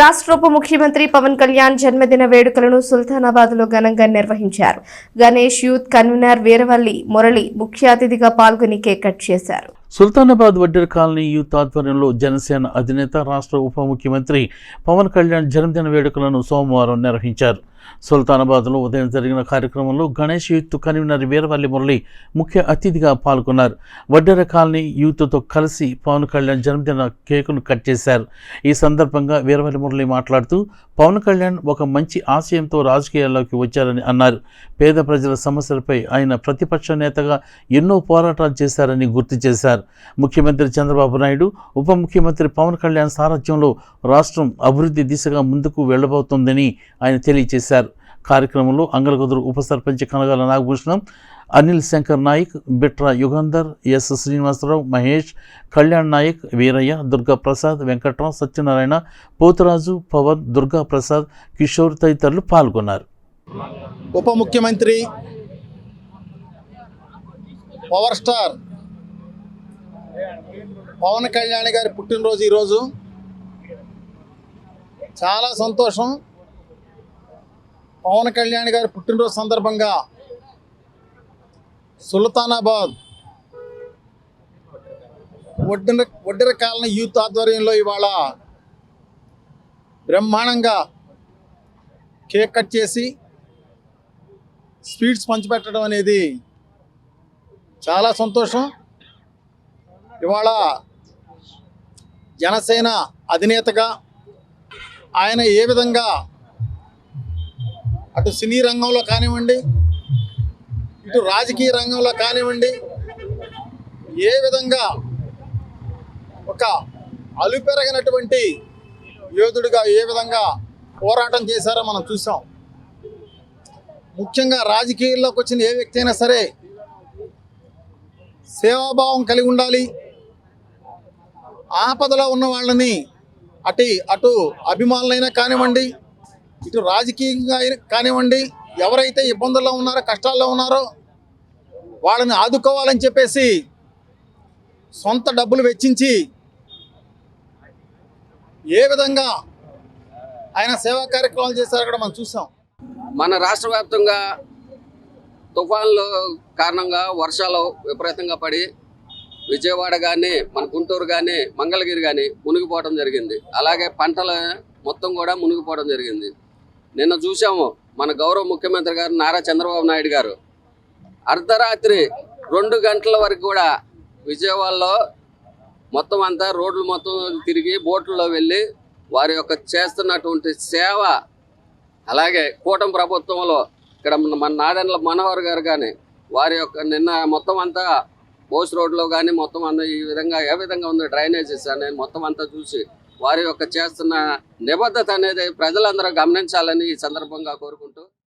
రాష్ట్ర ఉప ముఖ్యమంత్రి పవన్ కళ్యాణ్ జన్మదిన వేడుకలను సుల్తానాబాద్లో ఘనంగా నిర్వహించారు. గణేష్ యూత్ కన్వీనర్ వీరవల్లి మురళి ముఖ్య అతిథిగా పాల్గొని కేక్ కట్ చేశారు. సుల్తానాబాద్ వడ్డర్ కాలనీ యూత్ ఆధ్వర్యంలో జనసేన అధినేత రాష్ట్ర ఉప ముఖ్యమంత్రి పవన్ కళ్యాణ్ జన్మదిన వేడుకలను సోమవారం నిర్వహించారు. సుల్తానాబాద్లో ఉదయం జరిగిన కార్యక్రమంలో గణేష్ యూత్ కన్వీనర్ వీరవల్లి మురళి ముఖ్య అతిథిగా పాల్గొన్నారు. వడ్డెర కాలనీ యూత్తో కలిసి పవన్ కళ్యాణ్ జన్మదిన కేకును కట్ చేశారు. ఈ సందర్భంగా వీరవల్లి మురళి మాట్లాడుతూ పవన్ కళ్యాణ్ ఒక మంచి ఆశయంతో రాజకీయాల్లోకి వచ్చారని అన్నారు. పేద ప్రజల సమస్యలపై ఆయన ప్రతిపక్ష నేతగా ఎన్నో పోరాటాలు చేశారని గుర్తు చేశారు. ముఖ్యమంత్రి చంద్రబాబు నాయుడు ఉప ముఖ్యమంత్రి పవన్ కళ్యాణ్ సారథ్యంలో రాష్ట్రం అభివృద్ధి దిశగా ముందుకు వెళ్ళబోతోందని ఆయన తెలియజేశారు. కార్యక్రమంలో అంగలకుదురు ఉప సర్పంచ్ కనగాల నాగభూషణం అనిల్ శంకర్ నాయక్ బిట్రా యుగంధర్ ఎస్ శ్రీనివాసరావు మహేష్ కళ్యాణ్ నాయక్ వీరయ్య దుర్గా ప్రసాద్ వెంకట్రావు సత్యనారాయణ పోతురాజు పవన్ దుర్గా ప్రసాద్ కిషోర్ తదితరులు పాల్గొన్నారు. ఉప ముఖ్యమంత్రి పవర్ స్టార్ పవన్ కళ్యాణ్ గారి పుట్టినరోజు ఈరోజు. చాలా సంతోషం. పవన్ కళ్యాణ్ గారి పుట్టినరోజు సందర్భంగా సుల్తానాబాద్ ఒడ్డిన ఒడ్డిర కాలనీ యూత్ ఆధ్వర్యంలో ఇవాళ బ్రహ్మాండంగా కేక్ కట్ చేసి స్వీట్స్ పంచిపెట్టడం అనేది చాలా సంతోషం. ఇవాళ జనసేన అధినేతగా ఆయన ఏ విధంగా అటు సినీ రంగంలో కానివ్వండి ఇటు రాజకీయ రంగంలో కానివ్వండి ఏ విధంగా ఒక అలుపెరగినటువంటి యోధుడిగా ఏ విధంగా పోరాటం చేశారో మనం చూసాం. ముఖ్యంగా రాజకీయాల్లోకి వచ్చిన ఏ వ్యక్తి అయినా సరే సేవాభావం కలిగి ఉండాలి. ఆపదలో ఉన్న వాళ్ళని అటు అటు అభిమానులైనా కానివ్వండి ఇటు రాజకీయంగా కానివ్వండి ఎవరైతే ఇబ్బందుల్లో ఉన్నారో కష్టాల్లో ఉన్నారో వాళ్ళని ఆదుకోవాలని చెప్పేసి సొంత డబ్బులు వెచ్చించి ఏ విధంగా ఆయన సేవా కార్యక్రమాలు చేశారో కూడా మనం చూసాం. మన రాష్ట్ర వ్యాప్తంగా తుఫాన్లు కారణంగా వర్షాలు విపరీతంగా పడి విజయవాడ కానీ మన గుంటూరు కానీ మంగళగిరి కానీ మునిగిపోవడం జరిగింది. అలాగే పంటలు మొత్తం కూడా మునిగిపోవడం జరిగింది. నిన్న చూసాము మన గౌరవ ముఖ్యమంత్రి గారు నారా చంద్రబాబు నాయుడు గారు. అర్ధరాత్రి రెండు గంటల వరకు కూడా విజయవాడలో మొత్తం అంతా రోడ్లు మొత్తం తిరిగి బోట్లలో వెళ్ళి వారి యొక్క చేస్తున్నటువంటి సేవ అలాగే కూటమి ప్రభుత్వంలో ఇక్కడ మన మన నాదెండ్ల మనోహర్ గారు కానీ వారి యొక్క నిన్న మొత్తం అంతా బోస్ రోడ్లో కానీ మొత్తం అంతా ఈ విధంగా ఏ విధంగా ఉంది డ్రైనేజెస్ అనేది మొత్తం అంతా చూసి వారి యొక్క చేస్తున్న నిబద్ధత అనేది ప్రజలందరూ గమనించాలని ఈ సందర్భంగా కోరుకుంటూ